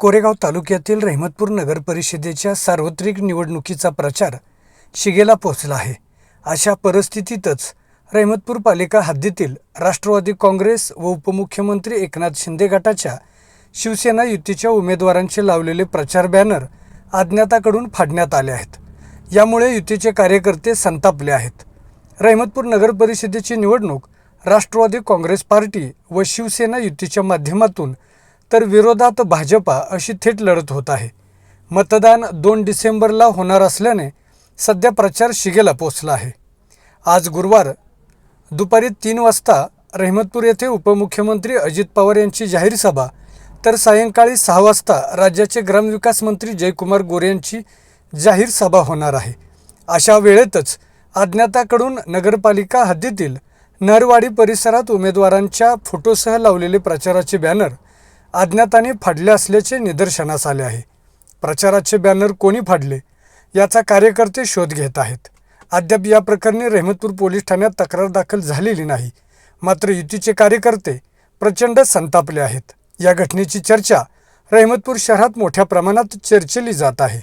कोरेगाव तालुक्यातील रहमतपूर नगर परिषदेच्या सार्वत्रिक निवडणुकीचा प्रचार शिगेला पोहोचला आहे. अशा परिस्थितीतच रहमतपूर पालिका हद्दीतील राष्ट्रवादी काँग्रेस व उपमुख्यमंत्री एकनाथ शिंदे गटाच्या शिवसेना युतीच्या उमेदवारांचे लावलेले प्रचार बॅनर अज्ञाताकडून फाडण्यात आले आहेत. यामुळे युतीचे कार्यकर्ते संतापले आहेत. रहमतपूर नगर परिषदेची निवडणूक राष्ट्रवादी काँग्रेस पार्टी व शिवसेना युतीच्या माध्यमातून तर विरोधात भाजपा अशी थेट लढत होत आहे. मतदान दोन डिसेंबरला होणार असल्याने सध्या प्रचार शिगेला पोचला आहे. आज गुरुवार दुपारी तीन वाजता रहमतपूर येथे उपमुख्यमंत्री अजित पवार यांची जाहीर सभा तर सायंकाळी सहा वाजता राज्याचे ग्रामविकास मंत्री जयकुमार गोरे यांची जाहीर सभा होणार आहे. अशा वेळेतच अज्ञाताकडून नगरपालिका हद्दीतील नरवाडी परिसरात उमेदवारांच्या फोटोसह लावलेले प्रचाराचे बॅनर अज्ञाताने फाडले असल्याचे निदर्शनास आले आहे. प्रचाराचे बॅनर कोणी फाडले याचा कार्यकर्ते शोध घेत आहेत. अद्याप या प्रकरणी रेहमतपूर पोलीस ठाण्यात तक्रार दाखल झालेली नाही. मात्र युतीचे कार्यकर्ते प्रचंड संतापले आहेत. या घटनेची चर्चा रेहमतपूर शहरात मोठ्या प्रमाणात चर्चेली जात आहे.